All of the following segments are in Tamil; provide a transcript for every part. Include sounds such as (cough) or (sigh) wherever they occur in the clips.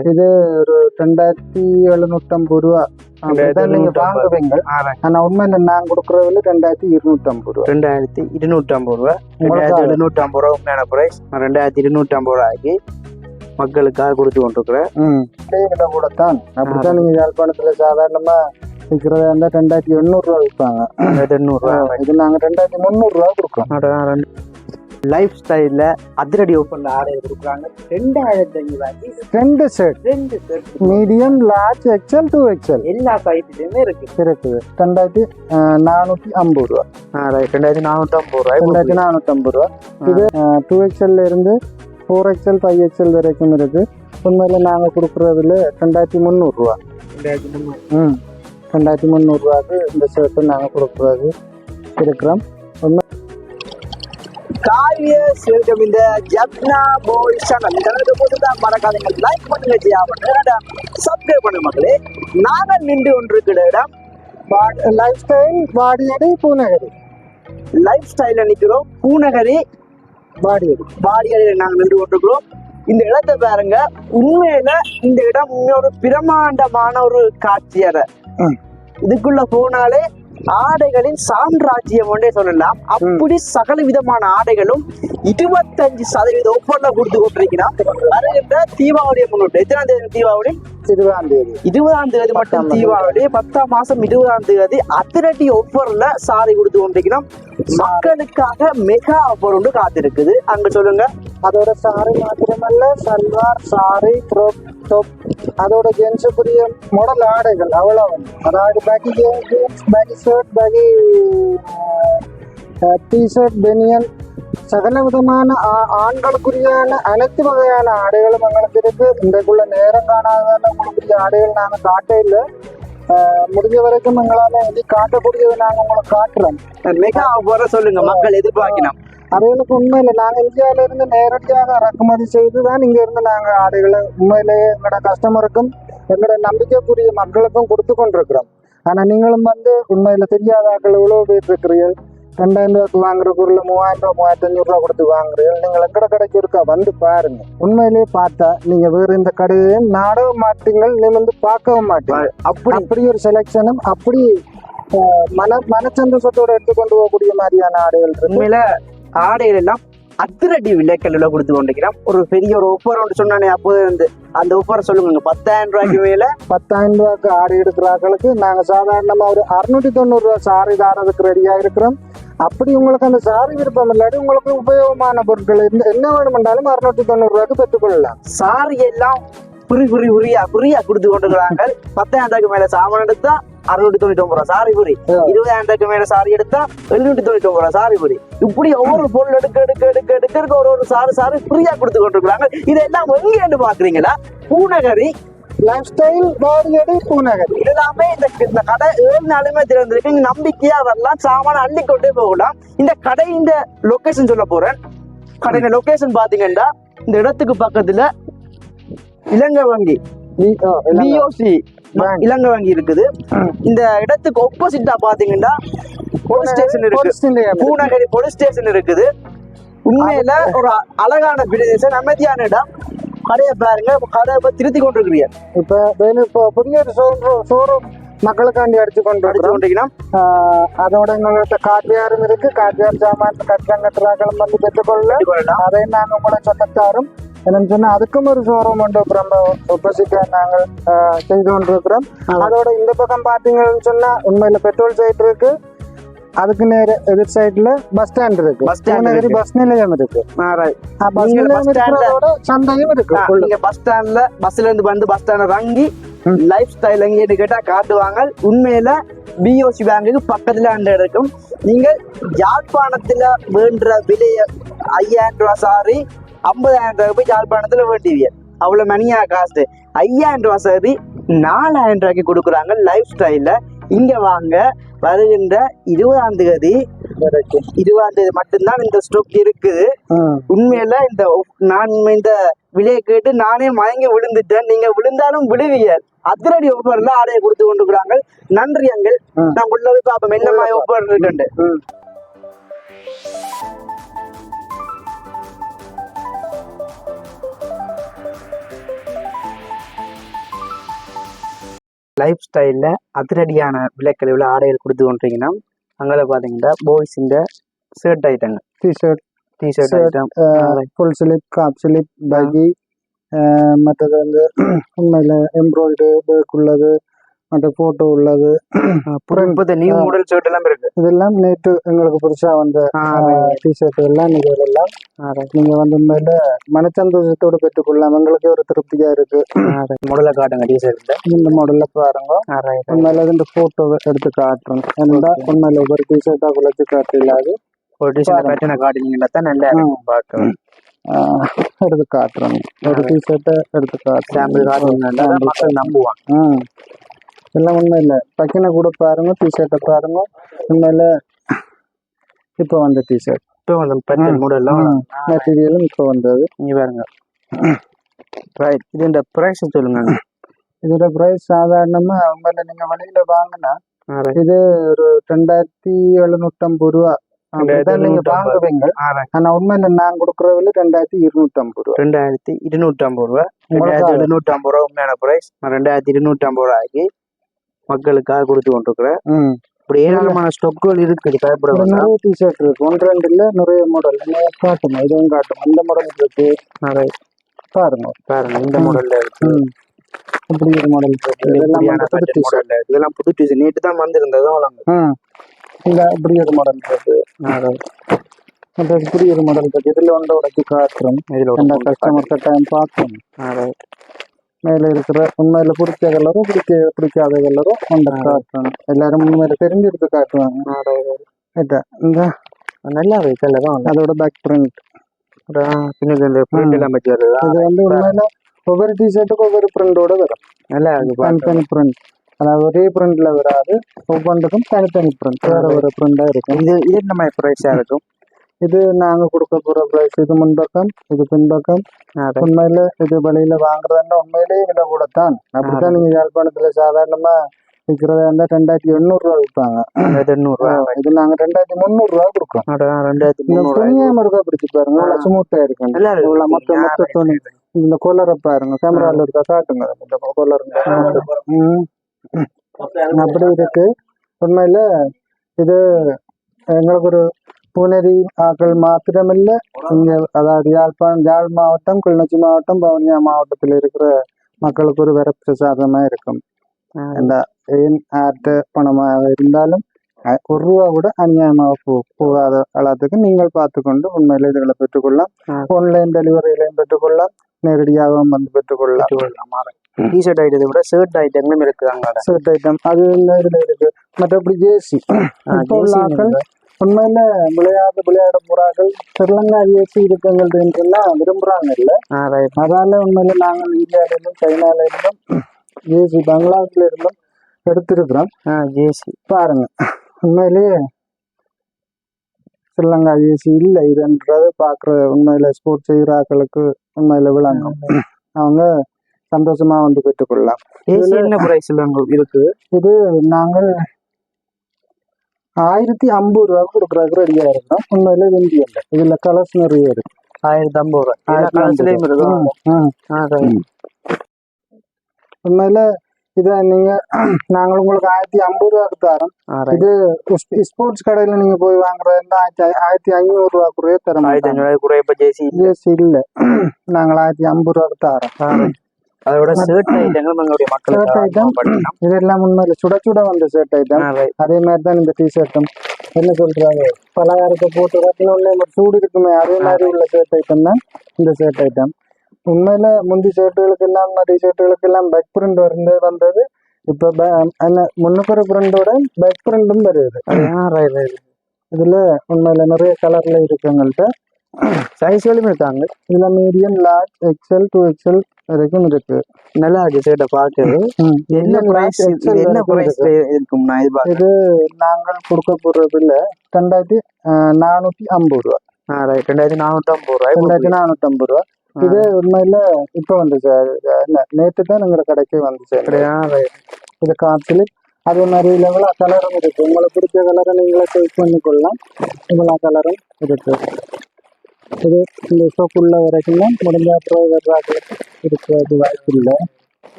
இது ஒரு ரெண்டாயிரத்தி எழுநூத்தம்பது ரூபா. நீங்க 2750. வாங்குவீங்க. ஆனா உண்மையில நான் கொடுக்கறதுல ரெண்டாயிரத்தி இருநூத்தம்பது ரூபா. ரெண்டாயிரத்தி இருநூற்றி ஐம்பது ரூபா ரெண்டாயிரத்தி எழுநூற்றி ஐம்பது ரூபா உண்மையான பிரைஸ் ரெண்டாயிரத்தி இருநூற்றி ஐம்பது ரூபாய்க்கு மக்களுக்காக கொடுத்து கொண்டிருக்கிறேன். கூட தான் அப்படித்தான் நீங்க யாழ்ப்பாணத்துல சாதாரணமா விற்கிறதா இருந்தா ரெண்டாயிரத்தி எண்ணூறு ரூபா விற்பாங்க. ரெண்டாயிரத்தி எண்ணூறுரூவா இது நாங்க ரெண்டாயிரத்தி முந்நூறு ரூபா கொடுக்கோம் லைஃப் ஸ்டைலில் அதிரடி ஓப்பனில் ஆடை கொடுக்குறாங்க ரெண்டாயிரத்தி ஐநூறு ரெண்டு செட் ரெண்டு set medium large XL two XL எல்லா சைஸ்லையுமே இருக்கு. இருக்குது. ரெண்டாயிரத்தி நானூத்தி ஐம்பது ரூபா. ரெண்டாயிரத்தி நானூற்றி ஐம்பது ரூபாய் ரெண்டாயிரத்தி நானூத்தி ஐம்பது ரூபா இது டூ எக்ஸ்எல்ல இருந்து ஃபோர் எக்ஸ்எல் ஃபைவ் எக்ஸ்எல் வரைக்கும் இருக்கு. உண்மையில நாங்க கொடுக்கறதுல ரெண்டாயிரத்தி முந்நூறு ரூபா. ரெண்டாயிரத்தி முந்நூறு. ம். ரெண்டாயிரத்தி முந்நூறு ரூபாய்க்கு இந்த ஷர்ட்டு நாங்க கொடுக்கறது. இருக்கிறோம். காரிய சேர்க்கும் இந்த ஜப்னா பாய் சேனல் சேனலுக்கு புதுசா மறக்காதீங்க. லைக் பண்ணுங்க ஜியா. பண்ணுங்க சப்ஸ்கிரைப் பண்ணுங்க மக்களே. நாங்கள் நின்று கொண்டிருக்கிற இடம். Life style Vadiyadi Poonakary. Life style நிக்கிறோம் பூநகரி வாடியடி பாடியடியில் நாங்கள் நின்று கொண்டிருக்கிறோம். இந்த இடத்தை பாருங்க. உண்மையில இந்த இடம் இன்னொரு பிரமாண்டமான ஒரு காட்சியறை ம். இதுக்குள்ள போனாலே ஆடைகளின் சாம்ராஜ்யம் ஒன்றே சொல்லலாம். அப்படி சகல விதமான ஆடைகளும் இருபத்தஞ்சு சதவீத ஒப்பந்த கொடுத்து கொண்டிருக்கிறான் வருகின்ற தீபாவளியை முன்னிட்டு. எத்தனாம் தேதி தீபாவளி? திருவாம் தேதி. இருபதாம் தேதி மட்டும் தீபாவளி. பத்தாம் மாசம் இருபதாம் தேதி அதிரடி ஒஃபர்ல சாரி கொடுத்து கொண்டிருக்கிறோம். மக்களுக்காக மெகா ஆஃபர் ஒன்று காத்திருக்குது. அங்க சொல்லுங்க. அதோட சாரி மாத்திரமல்ல சல்வார் சாரி க்ரோப் டாப் அதோட ஜென்ஸுக்குரிய மாடல் ஆடைகள் அவ்வளவு அதாவது baggy jeans baggy shirt baggy T-shirt banian சகல விதமான ஆண்களுக்குரியான அனைத்து வகையான ஆடைகளும் எங்களுக்கு இருக்கு. இன்றைக்குள்ள நேரம் காணாததால உங்களுக்குரிய ஆடைகள் நாங்கள் காட்ட இல்லை. முடிஞ்ச வரைக்கும் எங்களால இது காட்டக்கூடியதை நாங்க உங்களுக்கு காட்டுறோம். மிக ஆஃபரை சொல்லுங்க மக்கள் எதிர்பார்க்கணும். அவைகளுக்கு உண்மையில நாங்க இந்தியாவில இருந்து நேரடியாக இறக்குமதி செய்து தான் இங்க இருந்து நாங்க ஆடைகளை உண்மையிலேயே எங்களோட கஸ்டமருக்கும் எங்களோட நம்பிக்கைக்குரிய மக்களுக்கும் கொடுத்து கொண்டிருக்கிறோம் ஆனா நீங்களும் வந்து உண்மையில தெரியாத ஆட்கள் எவ்வளவு பேர் இருக்கிறீர்கள் ரெண்டாயிரம் ரூபாய்க்கு வாங்குற பொருள் மூவாயிரம் ரூபாய் மூவாயிரத்தி அஞ்சூறு ரூபாய் கொடுத்து வாங்குறீர்கள் நீங்கள் எங்கட கடைக்கு இருக்கா வந்து பாருங்க உண்மையிலேயே பார்த்தா நீங்க வேற இந்த கடையை நாடக மாட்டீங்கள் நீ வந்து பார்க்கவும் மாட்டீங்க அப்படி அப்படி ஒரு செலெக்ஷனும் அப்படி மன மனச்சந்தோஷத்தோட எடுத்துக்கொண்டு போகக்கூடிய மாதிரியான ஆடைகள் உண்மையில ஆடைகள் எல்லாம் அதிரடி விலைக்கல்ல கொடுத்து கொண்டிருக்கிறோம் ஒரு பெரிய ஒரு ஒஃபர் ஒன்று சொன்னானே அப்போது வந்து அந்த ஒஃபர் சொல்லுங்க. பத்தாயிரம் ரூபாய்க்கு மேல பத்தாயிரம் ரூபாய்க்கு ஆடை எடுக்கிறார்களுக்கு நாங்க சாதாரணமா ஒரு அறுநூத்தி தொண்ணூறு ரூபாய் சாரி தாரதுக்கு ரெடியா இருக்கிறோம். அப்படி உங்களுக்கு அந்த சாரி விருப்பம் இல்லாட்டி உங்களுக்கு உபயோகமான பொருட்கள் என்ன- என்ன வேணுமென்றாலும் அறுநூத்தி தொண்ணூறு ரூபாய்க்கு பெற்றுக்கொள்ளலாம். சாரி எல்லாம் புரி புரி புரியா புரியா கொடுத்து கொண்டிருக்கிறாங்க பத்தாயிரம் ரூபாய்க்கு மேல சாமான் எடுத்தா அறுநூத்தி தொண்ணூத்தி ஒன்பது ரூபா சாரி புரி. இருபதாயிரம் மேல சாரி எடுத்தா எழுநூத்தி தொண்ணூத்தி ஒன்பது ரூபா சாரி புரி இப்படி ஒவ்வொரு பொருள் எடுக்க எடுக்க எடுக்க எடுக்க எடுக்க ஒரு ஒரு சாரி சாரி ஃப்ரீயா கொடுத்து கொண்டிருக்கிறாங்க. இதெல்லாம் எங்கேன்னு பாக்குறீங்களா? பூநகரி. Life style Poonakary. எல்லாமே இந்த இந்த கடை ஏழு நாளுமே திறந்திருக்கு. நம்பிக்கையா வரலாம். சாமான அள்ளி கொண்டே போகலாம். இந்த கடை இந்த லொகேஷன் சொல்ல போறேன். கடையோட லொகேஷன் பாத்தீங்கன்னா இந்த இடத்துக்கு பக்கத்துல இலங்கை வங்கி. பிஓசி. இலங்கை வங்கி இருக்குது இந்த இடத்துக்கு ஆப்போசிட்டா பாத்தீங்கன்னா போலீஸ் ஸ்டேஷன் இருக்கு. பூநகரி போலீஸ் ஸ்டேஷன் இருக்குது. உண்மையில ஒரு அழகான பிரதேசம் அமைதியான இடம். கடையை பாருங்க கடையை இப்ப திருத்தி கொண்டிருக்கிறீங்க. இப்ப இப்போ புதிய ஷோரூம் மக்களுக்காண்டி அடிச்சு கொண்டு அடிச்சு ஆஹ் அதோட எங்கள்கிட்ட காட்டியாரும் இருக்கு. காட்டியார் சாமான் கட்டடம் கட்டுறாக்களும் வந்து பெற்றுக்கொள்ள. அதை நாங்கள் உங்களை சொல்லத்தாரும் என்னன்னு சொன்னா அதுக்கும் ஒரு ஷோரூம் உண்டு. ரொம்ப ஒப்போசிட்டா நாங்கள் செய்து கொண்டிருக்கிறோம் அதோட இந்த பக்கம் பாத்தீங்கன்னு சொன்னா உண்மையில பெட்ரோல் சைட் இருக்கு. அதுக்கு நேர எதிர் சைடுல பஸ் ஸ்டாண்ட் இருக்கு. பூநகரி இருக்கு. பஸ் நிலையம் இருக்கு. பஸ் நிலையம் சந்தையும் இருக்கு. நீங்க பஸ் ஸ்டாண்ட்ல பஸ்ல இருந்து வந்து பஸ் ஸ்டாண்ட்ல இறங்கி ம். லைஃப் ஸ்டைல் எங்கேன்னு கேட்டா காட்டுவாங்க உண்மையில பிஓசி பேங்குக்கு பக்கத்துல அந்த இருக்கும். நீங்க யாழ்ப்பாணத்துல வேண்டுற விலைய ஐயாயிரம் ரூபாய் சாரி ஐம்பதாயிரம் ரூபாய் போய் யாழ்ப்பாணத்துல வேண்டிவிய அவ்வளவு மணியா காசு. ஐயாயிரம் ரூபாய் சாரி நாலாயிரம் ரூபாய்க்கு கொடுக்குறாங்க லைஃப் ஸ்டைல்ல இங்க வாங்க வருகின்ற இருபதாம் தேதி இருபதாம் தேதி மட்டும்தான் இந்த ஸ்டாக் இருக்குது. உண்மையில இந்த நான் இந்த விலையை கேட்டு நானே மயங்கி விழுந்துட்டேன். நீங்க விழுந்தாலும் விழுவீங்க. அதிரடி ஒவ்வொருல ஆடையை கொடுத்து கொண்டிருக்கிறாங்க. நன்றி அங்கள். நான் உள்ள போய் பார்ப்போம். என்ன மாதிரி ஒவ்வொரு இருக்குண்டு லைஃப் ஸ்டைலில் அதிரடியான விலைக்கழிவில் ஆடைகள் கொடுத்து கொண்டீங்கன்னா அங்கே பார்த்தீங்கன்னா பாய்ஸ் இந்த ஷர்ட் ஐட்டங்கள் T-shirt T-shirt item full sleeve half sleeve baggy மற்றது வந்து உண்மையில் எம்ப்ராய்டு பேக் உள்ளது. மற்ற ஃபோட்டோ உள்ளது. இப்போ நியூ மாடல் ஷர்ட் எல்லாம் இருக்கு. இதெல்லாம் நேற்று எங்களுக்கு புதுசாக வந்த டிஷர்ட் எல்லாம் இது எல்லாம் நீங்கள் வந்து உண்மையில் மனச்சந்தோஷத்தோடு பெற்றுக்கொள்ளலாம். எங்களுக்கு ஒரு திருப்தியாக இருக்குது மாடலை காட்டுங்க டிஷர்ட்ல இந்த மாடலில் பாருங்க. உண்மையில இந்த ஃபோட்டோ எடுத்து காட்டுறோம். ஏன்னா உண்மையில ஒவ்வொரு டிஷர்ட்டாக குலைச்சு காட்டில்லாது. ஒரு டிஷர்ட் பேட்டர்னை காட்டுனீங்கன்னா தான் நல்லா இருக்கும் பார்க்க ஆஹ், எடுத்து காட்டுறோம். ஒரு டிஷர்ட்டை எடுத்து காட்டுறோம். சாம்பிள் மக்கள் நம்புவாங்க. ம் எல்லாம் உண்மை இல்லை. பக்கினை கூட பாருங்க டிஷர்ட்டை பாருங்க. உண்மையில இப்போ வந்த டிஷர்ட் இப்போ அந்த பேட்டர்ன் மாடல்லாம் மெட்டீரியலும் இப்போ வந்தது. இங்க பாருங்க. ரைட் இது இந்த ப்ரைஸ் சொல்லுங்க. இதோட ப்ரைஸ் சாதாரணமா உண்மையில நீங்க வெளியில வாங்கினா. இது ஒரு ரெண்டாயிரத்தி எழுநூற்றம்பது ரூபா. அப்படிதான் நீங்க 2750. வாங்குவீங்க. ஆனா உண்மையில நான் கொடுக்குற விலை ரெண்டாயிரத்தி இருநூற்றம்பது ரூபா. ரெண்டாயிரத்தி இருநூற்றி ஐம்பது ரூபா. ரெண்டாயிரத்தி எழுநூற்றி ஐம்பது ரூபா உண்மையான ப்ரைஸ் ரெண்டாயிரத்தி இருநூற்றி ஐம்பது ரூபா ஆகி மக்களுக்காக கொடுத்து கொண்டிருக்கிறேன் இப்படி ஏராளமான ஸ்டொக்குகள் இருக்குது பயப்பட நிறைய டிஷர்ட் இருக்கு. ஒன்று ரெண்டு இல்ல நிறைய மாடல் காட்டுங்க. இதுவும் காட்டுங்க. இந்த மாடல் இருக்கு. நிறைய. பாருங்க. பாருங்க இந்த மாடல்ல இருக்கு. ஒரு மாடல் இதெல்லாம் புது டிசைன் நேற்று தான் வந்திருந்தது ம். இந்த இப்படி ஒரு மாடல் இருக்கு. அந்த இப்படி ஒரு மாடல் இருக்கு. இதுல ஒன்றை உடச்சி காட்டுறோம். இதுல அந்த கஸ்டமர் கட்டாயம் பார்க்கணும். மேல இருக்கிற உண்மையில பிடிச்ச கலரும் பிடிக்க பிடிக்காத கலரும் அந்த காட்டணும் எல்லாரும் உண்மையில தெரிஞ்செடுத்து காட்டுவாங்க. ரைட்டா இந்த. நல்லா இருக்கு கல்ல தான் அதோட பேக் பிரிண்ட் இது வந்து உண்மையில ஒவ்வொரு டிஷர்ட்டுக்கும் ஒவ்வொரு பிரிண்டோட வரும். நல்லா. தனித்தனி பிரிண்ட் அதாவது ஒரே பிரிண்ட்ல வராது. ஒவ்வொன்றுக்கும் தனித்தனி பிரிண்ட் வேற வேற பிரிண்டா இருக்கும். இது இது மாதிரி ப்ரைஸா இருக்கும். இது நாங்க கொடுக்க போற பிரைஸ் இது முன்பக்கம் இது பின்பக்கம். உண்மையில இது வெளியில வாங்குறதுன்னா உண்மையிலேயே விலை கூடத்தான் அப்படித்தான் நீங்க யாழ்ப்பாணத்துல சாதாரணமா விற்கிறதா இருந்தா ரெண்டாயிரத்தி எண்ணூறு ரூபா விற்பாங்க எண்ணூறு ரூபா இது நாங்க ரெண்டாயிரத்தி முந்நூறு ரூபா கொடுக்கோம் ரெண்டாயிரத்தி துணியாம இருக்கா பிடிச்சு பாருங்க இவ்வளவு ஸ்மூத்தா இருக்கு நல்லா இருக்கு. இவ்வளவு மொத்த மொத்த துணி இந்த கொலரை பாருங்க கேமரால இருக்கா காட்டுங்க இந்த கொலர் அப்படி இருக்கு உண்மையில இது எங்களுக்கு ஒரு புனரி ஆக்கள் மாத்திரமில்ல. இங்க அதாவது யாழ்ப்பாணம் யாழ் மாவட்டம் கிளிநொச்சி மாவட்டம் வவுனியா மாவட்டத்தில் இருக்கிற மக்களுக்கு ஒரு வரப்பிரசாதமா இருக்கும். இந்த ஏன் ஆர்ட்ட பணமாக இருந்தாலும் ஒரு ரூபா கூட அநியாயமாக போ போகாத அளவுக்கு நீங்கள் பார்த்துக்கொண்டு உண்மையில இதுகளை பெற்றுக்கொள்ளலாம். ஆன்லைன் டெலிவரியிலையும் பெற்றுக்கொள்ளலாம். நேரடியாகவும் வந்து பெற்றுக்கொள்ளலாம். டிஷர்ட் ஐட்டத்தை விட ஷர்ட் ஐட்டங்களும் இருக்கு ஷர்ட் ஐட்டம் அது இதுல இருக்கு? மற்றபடி ஜேசி உண்மையில விளையாட்டு விளையாட போறார்கள். ஸ்ரீலங்கா ஏசி இருக்குங்கள்னு சொன்னா விரும்புறாங்க இல்ல? அதால உண்மையில நாங்கள் இருந்தும் சைனால இருந்தும் ஏசி பங்களாதேஷ்ல இருந்தும் எடுத்திருக்கிறோம் ஜேசி பாருங்க. உண்மையிலேயே ஸ்ரீலங்கா ஏசி இல்லை இதுன்றது பார்க்குற உண்மையில ஸ்போர்ட்ஸ் செய்கிற ஆட்களுக்கு உண்மையில விளங்கும். அவங்க சந்தோஷமா வந்து பெற்றுக்கொள்ளலாம். ஏசி என்ன பிரைஸ்ல இருக்கு இது நாங்கள் ஆயிரத்தி ஐம்பது ரூபா கொடுக்குறதுக்கு ரெடியா இருக்கோம் உண்மையில வெந்தி இல்லை இதுல கலர்ஸ் நிறைய இருக்கு ஆயிரத்தி ஐம்பது ரூபா எல்லா ஆயிரத்தி கலர்ஸ்லயும் இருக்கு ம், ம். ஆ, right. உண்மையில இதை நீங்க நாங்கள் உங்களுக்கு ஆயிரத்தி ஐம்பது ரூபாய்க்கு தரோம் ஆ, right. இது ஸ்போர்ட்ஸ் கடையில நீங்க போய் வாங்குறதா ஆயிரத்தி ஆயிரத்தி ஐநூறு ரூபா குறைய தர ஆயிரத்தி மாட்டோம் ஐநூறு ரூபாய் குறைய இப்ப ஜேசி ஜேசி இல்ல நாங்கள் ஆயிரத்தி ஐம்பது ரூபாய்க்கு தரோம் அதோட ஷர்ட் ஐட்டங்கள் Shirt மக்களுக்கு. படிக்கலாம் இதெல்லாம் உண்மையில சுட சுட வந்த ஷர்ட் ஐட்டம் அதே மாதிரி தான் இந்த டிஷர்ட்டும் என்ன சொல்றாங்க பலகாரத்தை போட்டு கட்டின உடனே ஒரு சூடு இருக்குமே. அதே மாதிரி உள்ள ஷர்ட் ஐட்டம் தான் இந்த ஷர்ட் ஐட்டம் உண்மையில முந்தி ஷர்ட்டுகளுக்கு எல்லாம் டி ஷர்ட்டுகளுக்கு எல்லாம் பேக் பிரிண்ட் வந்து வந்தது. இப்போ ப- என்ன முன்னுக்கு ஒரு பிரிண்டோட பேக் பிரிண்டும் வருது. இதுல உண்மையில நிறைய கலர்ல இருக்குங்கள்ட்ட சைஸ்களும் இருக்காங்க இதுல medium large XL two XL வரைக்கும் இருக்கு. நல்லா இருக்கு ஷர்ட்டை பார்க்கறது ம். என்ன பிரைஸ் என்ன வரைக்கும் பிரைஸ் இருக்கு. இருக்கும் நான் எதிர்பார்க்கிறேன் இது நாங்கள் கொடுக்க போறதுல ரெண்டாயிரத்தி அஹ், நானூத்தி ஐம்பது ரூபா. ரெண்டாயிரத்தி நானூத்தி ஐம்பது ரூபாய் ரெண்டாயிரத்தி நானூத்தி ஐம்பது ரூபா இது உண்மையில இப்ப வந்து சார் என்ன நேற்று தான் எங்களோட கடைக்கு வந்து சார் இது காய்ச்சல் அதே மாதிரி லெவலா கலரும் இருக்கு. உங்களுக்கு பிடிச்ச கலரை நீங்களே செலக்ட் பண்ணிக்கொள்ளலாம் இவ்வளோ கலரும் இருக்கு. இது இந்த ஷோக்குள்ள வரைக்கும் தான் முடிஞ்ச அப்புறம் வர்றாங்களுக்கு இருக்கிறது வாய்ப்பு இல்லை.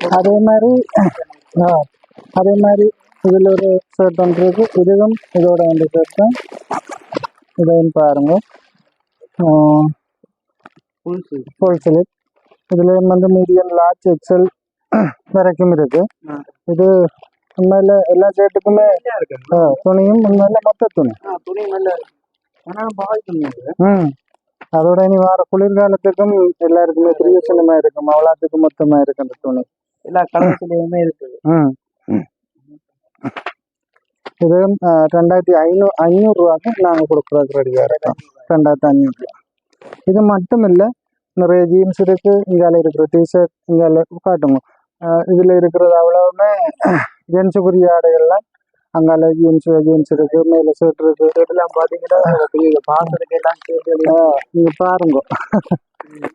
அதே மாதிரி ஆ அதே மாதிரி இதில் ஒரு ஷர்ட் ஒன்று இருக்கு. இதுவும் இதோட வந்து ஷர்ட் தான். இதையும் பாருங்க. ஃபுல் ஸ்லீவ் இதுலேயும் வந்து மீடியம் லார்ஜ் எக்ஸல் வரைக்கும் இருக்கு. இது உண்மையில எல்லா ஷர்ட்டுக்குமே துணியும் உண்மையில மொத்த துணி. துணி நல்ல அதோட இனி வர குளிர்காலத்துக்கும் எல்லாருக்குமே பிரியோசனமா இருக்கும் அவ்வளோத்துக்கு மொத்தமா இருக்கு அந்த துணி. எல்லா கலர்ஸ்லேயுமே இருக்குது. இது ரெண்டாயிரத்தி ஐநூறு ஐநூறுரூவாக்கு நாங்கள் கொடுக்குறதுக்கு ரெடியாக இருக்கோம் ரெண்டாயிரத்தி ஐநூறுரூவா இது மட்டும் இல்லை நிறைய ஜீன்ஸ் இருக்கு இங்கால இருக்கிற டிஷர்ட் இங்கால காட்டுங்க. இதுல இருக்கிறது அவ்வளவுமே (clears throat) ஜென்ஸுக்குரிய ஆடைகள்லாம் அங்கால ஜீன்ஸ் ஜீன்ஸ் இருக்கு மேல ஷர்ட் இருக்கு. இதெல்லாம் பார்த்தீங்கன்னா பெரிய பாசத்துக்கு எல்லாம் சேர்த்து நீங்க பாருங்க.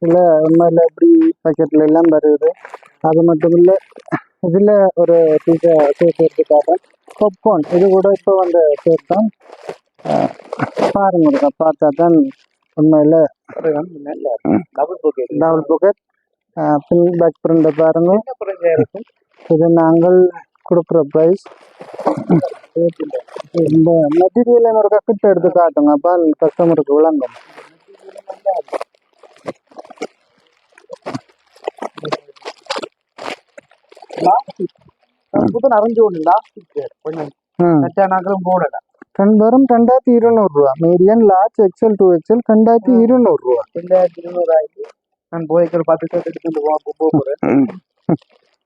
இல்ல உண்மையில எப்படி பாக்கெட்ல எல்லாம் வருது. அது மட்டும் இல்ல இதுல ஒரு ஷர்ட் எடுத்துக்காட்டேன் பாப்கார்ன் இது கூட இப்போ வந்த ஆ, பாருங்க பார்த்தா தான் உண்மையில டபுள் பாக்கெட் டபுள் பாக்கெட் பின் பேக் பிரிண்ட பாருங்க. இது நாங்கள் கொடுக்குற ப்ரைஸ் இந்த மெட்டீரியலை ஒரு கிட்ட எடுத்து காட்டுங்க. அப்போ கஸ்டமருக்கு விளங்கும். வெறும் ரெண்டாயிரத்தி இருநூறுவா. Medium large XL two XL ரெண்டாயிரத்தி இருநூறுவா. ரெண்டாயிரத்தி இருநூறு ஆயிடுச்சு நான் போய்க்கு ஒரு பத்து போ போக போகிறேன்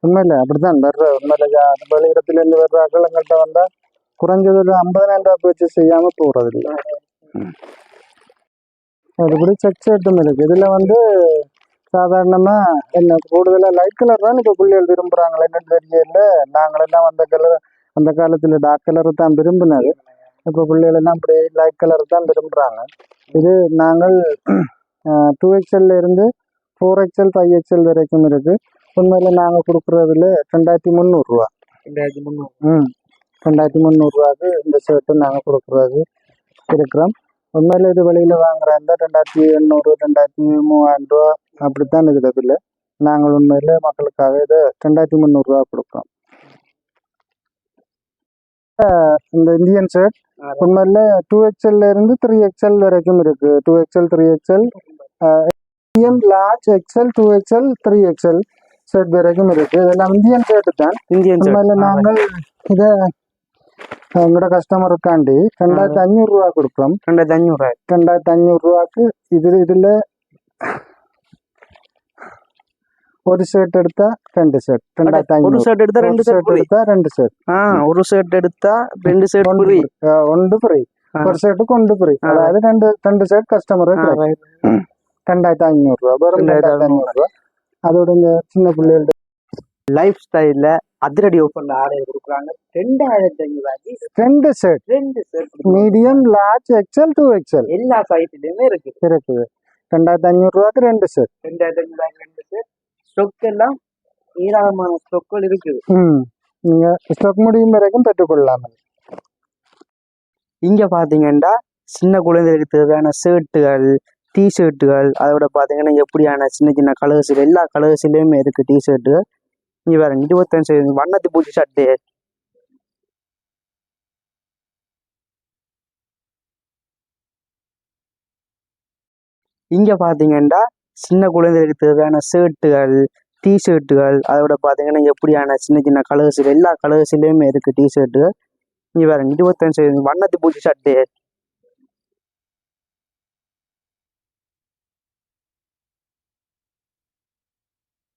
உண்மையில அப்படித்தான். வர்ற உண்மையில வெளியிடத்துல இருந்து வர்ற அகலங்கள்ட்ட வந்தா குறைஞ்சது ஒரு ஐம்பதாயிரம் ரூபாய் வச்சு செய்யாம போறதில்லை. அதுபடி செக் ஷர்ட்டும் இருக்கு. இதுல வந்து சாதாரணமா என்ன கூடுதலா லைட் கலர் தான் இப்ப பிள்ளைகள் விரும்புறாங்களே என்னன்னு தெரியல. நாங்களெல்லாம் அந்த கலர் அந்த காலத்துல டார்க் கலர் தான் விரும்பினது. இப்ப பிள்ளைகள் எல்லாம் அப்படி லைட் கலர் தான் விரும்புறாங்க. இது நாங்கள் டூ எக்ஸ்எல்ல இருந்து ஃபோர் எக்ஸ்எல் ஃபைவ் எக்ஸ்எல் வரைக்கும் இருக்கு. உண்மையில நாங்க கொடுக்குறதுல ரெண்டாயிரத்தி முந்நூறுரூவா ரெண்டாயிரத்தி முந்நூறு. ம். ரெண்டாயிரத்தி முந்நூறுரூவாக்கு இந்த ஷர்ட்டு நாங்கள் கொடுக்குறது இருக்கிறோம் உண்மையில இது வெளியில் வாங்குறாங்க ரெண்டாயிரத்தி எண்ணூறு ரெண்டாயிரத்தி மூவாயிரம் ரூபா அப்படித்தான் இதில் நாங்கள் உண்மையில மக்களுக்காக இதை ரெண்டாயிரத்தி முந்நூறுரூவா கொடுக்குறோம். இந்த இந்தியன் ஷர்ட் உண்மையில டூ எக்ஸ்எல்ல இருந்து த்ரீ எக்ஸ்எல் வரைக்கும் இருக்கு. Two XL three XL large XL two XL three XL shirt வரைக்கும் இருக்கு இதெல்லாம் இந்தியன் ஷர்ட் தான் இந்தியன் உண்மையில நாங்கள் இத எங்களோட கஸ்டமருக்காண்டி ரெண்டாயிரத்தி அஞ்சூறு ரூபா கொடுக்குறோம் ரெண்டாயிரத்தி அஞ்சூறு ரெண்டாயிரத்தி அஞ்சூறு ரூபாக்கு இது இதுல ஒரு ஷர்ட் எடுத்தா ரெண்டு ஷர்ட் ரெண்டாயிரத்தி ஒரு ஐநூறு ஷர்ட் எடுத்தா ரெண்டு ஷர்ட் ஃப்ரீ எடுத்தா ரெண்டு ஷர்ட் ஆ ஒரு ஷர்ட் எடுத்தா ரெண்டு ஷர்ட் ஃப்ரீ ஒன்று ஃப்ரீ ஆ. ஒரு ஷர்ட்டுக்கு ஒன்று ஃப்ரீ ஆ. அதாவது ரெண்டு ரெண்டு ஷர்ட் கஸ்டமருக்கு ரெண்டாயிரத்தி ஐநூறு ரூபா வெறும் ரெண்டாயிரத்தி ரெண்டாயிரத்தி ஐநூறு ரூபா அதோட இந்த சின்ன பிள்ளைகளோட லைஃப் ஸ்டைல்ல அதிரடி ஓப்பன்ல ஆடை கொடுக்குறாங்க. ரெண்டாயிரத்தி ஐநூறு ரெண்டு ஷர்ட் ரெண்டு shirt medium large XL two XL எல்லா சைஸ்லயுமே இருக்கு இருக்குது. ரெண்டாயிரத்தி ஐநூறு ரூபாய்க்கு ரெண்டு ஷர்ட் ரெண்டாயிரத்தி ஐநூறு ரெண்டு ஷர்ட் ஸ்டொக் எல்லாம் ஏராளமான ஸ்டொக்கள் இருக்குது. ம். நீங்க ஸ்டாக் முடியும் வரைக்கும் பெற்றுக்கொள்ளலாம். இங்க பாத்தீங்கன்னா சின்ன குழந்தைகளுக்கு தேவையான ஷர்ட்டுகள் டி ஷர்ட்டுகள் அதோட பார்த்தீங்கன்னா எப்படியான சின்ன சின்ன கலர்ஸ் எல்லா கலர்ஸ்லேயுமே இருக்கு டி இங்கே வேறு பாருங்க இருபத்தஞ்சு வண்ணத்து பூச்சி ஷர்ட்டு இங்கே வண்ணத்து சின்ன குழந்தைகளுக்கு தேவையான ஷர்ட்டுகள் டிஷர்ட்டுகள் அதோட பார்த்தீங்கன்னா எப்படியான சின்ன சின்ன கலர்ஸ் எல்லா கலர்ஸ்லேயுமே இருக்கு டி இங்கே வேறு பாருங்க இருபத்தஞ்சு வண்ணத்து பூச்சி ஷர்ட்டு